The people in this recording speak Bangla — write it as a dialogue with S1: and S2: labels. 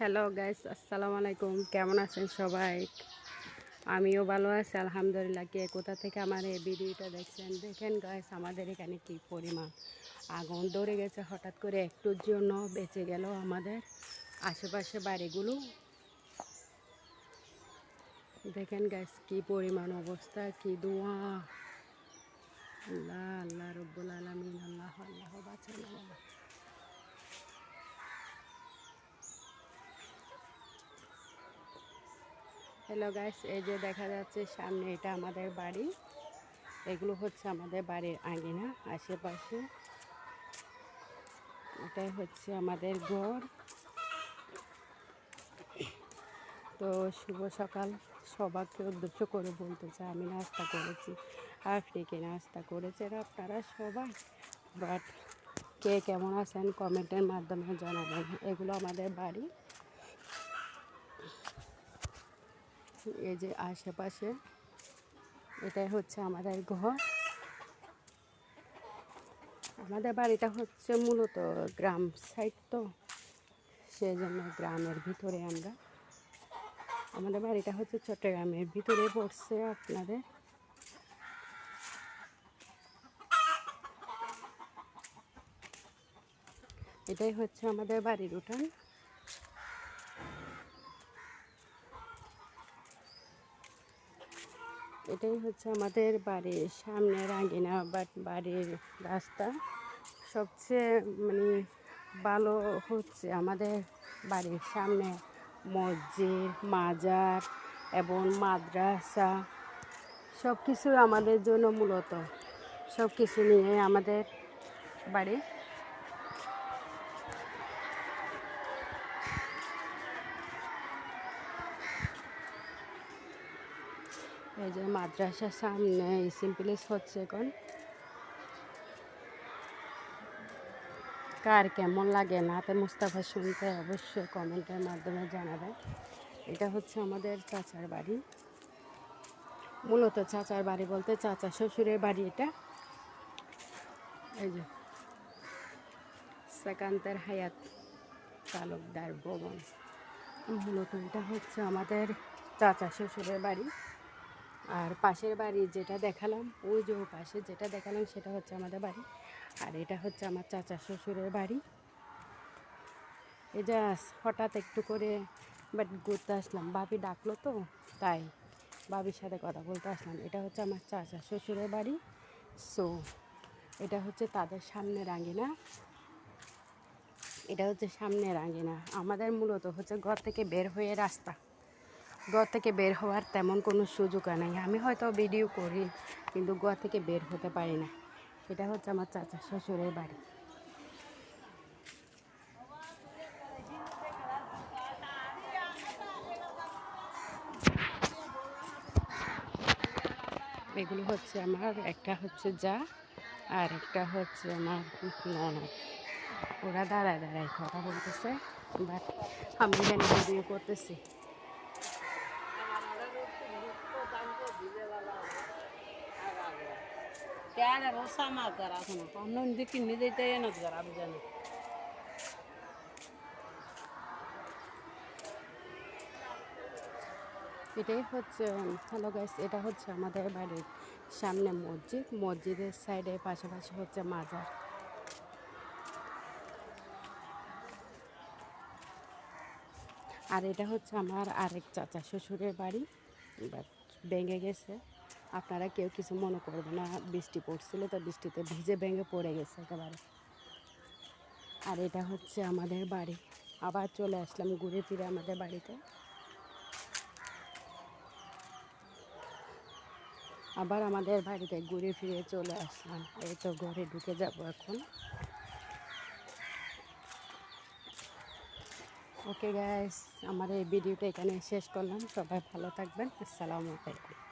S1: হ্যালো গাইস আসসালামু আলাইকুম কেমন আছেন সবাই? আমিও ভালো আছি, আলহামদুলিল্লাহ। কে কোথা থেকে আমার এই ভিডিওটা দেখছেন? দেখেন গাইস আমাদের এখানে কি পরিমাণ আগুন ধরে গেছে। হঠাৎ করে একটুর জন্য বেঁচে গেল আমাদের আশেপাশে বাড়িগুলো। দেখেন গাইস কি পরিমাণ অবস্থা, কি ধোঁয়া আল্লাহ আল্লাহ হ্যালো গাইস এই যে দেখা যাচ্ছে সামনে এটা আমাদের বাড়ি। এগুলো হচ্ছে আমাদের বাড়ির আঙিনা, আশেপাশে। এটাই হচ্ছে আমাদের ঘর। তো শুভ সকাল। সবাইকে উদ্দেশ্য করে বলতে চাই, আমি নাস্তা করেছি। আফ্রিকে নাস্তা করেছেন আপনারা সবাই? বাট কে কেমন আছেন কমেন্টের মাধ্যমে জানাবেন। এগুলো আমাদের বাড়ি। এই যে আশেপাশে এটাই হচ্ছে আমাদের ঘর। আমাদের বাড়িটা হচ্ছে মূলত গ্রাম সাইড তো সেই জন্য গ্রামের ভিতরে আমরা। আমাদের বাড়িটা হচ্ছে চট্টগ্রামের ভিতরে পড়ছে আপনাদের। এটাই হচ্ছে আমাদের বাড়ির উঠান। এটাই হচ্ছে আমাদের বাড়ির সামনের আঙ্গিনা বাট বাড়ির রাস্তা। সবচেয়ে মানে ভালো হচ্ছে আমাদের বাড়ির সামনে মসজিদ, মাজার এবং মাদ্রাসা। সব কিছু আমাদের জন্য মূলত। সব কিছু নিয়ে আমাদের বাড়ি এই যে মাদ্রাসার সামনে সিম্পলিস হচ্ছে এখন। কার কেমন লাগে না নাতে মুস্তাফা শুনতে অবশ্যই কমেন্টের মাধ্যমে জানাবেন। এটা হচ্ছে আমাদের চাচার বাড়ি। মূলত চাচার বাড়ি বলতে চাচা শ্বশুরের বাড়ি এটা। এই যে সেকান্তের হায়াত তালুকদার ভবন। মূলত এটা হচ্ছে আমাদের চাচা শ্বশুরের বাড়ি। আর পাশের বাড়ি যেটা দেখালাম, ওই যে পাশে যেটা দেখালাম সেটা হচ্ছে আমাদের বাড়ি। আর এটা হচ্ছে আমার চাচা শ্বশুরের বাড়ি। এই যা হঠাৎ একটু করে বাট ঘুরতে আসলাম। বাপি ডাকলো তো, তাই বাবির সাথে কথা বলতে আসলাম। এটা হচ্ছে আমার চাচা শ্বশুরের বাড়ি। সো এটা হচ্ছে তাদের সামনে রাঙিনা এটা হচ্ছে সামনে রাঙিনা আমাদের মূলত হচ্ছে ঘর থেকে বের হয়ে রাস্তা। ঘর থেকে বের হওয়ার তেমন কোনো সুযোগ নেই। আমি হয়তো ভিডিও করি, কিন্তু ঘর থেকে বের হতে পারি না। এটা হচ্ছে আমার চাচা শ্বশুরের বাড়ি। এগুলো হচ্ছে আমার, একটা হচ্ছে যা, আর একটা হচ্ছে আমার ননদ। ওরা দাঁড়ায় দাঁড়ায় কথা বলতেছে বাট আমি ভিডিও করতেছি।
S2: Mah gara sana. Kamu nanti kini deh tanya nak gara apa
S1: এটাই হচ্ছে হ্যালো গাইস এটা হচ্ছে আমাদের বাড়ির সামনে মসজিদ মসজিদের সাইডে পাশাপাশি হচ্ছে মাজার আর এটা হচ্ছে আমার আরেক চাচা শ্বশুরের বাড়ি বাট ভেঙে গেছে আপনারা কেউ কিছু মনে করবে না, বৃষ্টি পড়ছিল তো বৃষ্টিতে ভিজে ভেঙে পড়ে গেছে একেবারে। আর এটা হচ্ছে আমাদের বাড়ি। আবার চলে আসলাম ঘুরে ফিরে আমাদের বাড়িতে। আবার আমাদের বাড়িতে ঘুরে ফিরে চলে আসলাম। এই তো ঘরে ঢুকে যাব এখন। ওকে গ্যাস আমার এই ভিডিওটা এখানে শেষ করলাম। সবাই ভালো থাকবেন। আসসালামু আলাইকুম।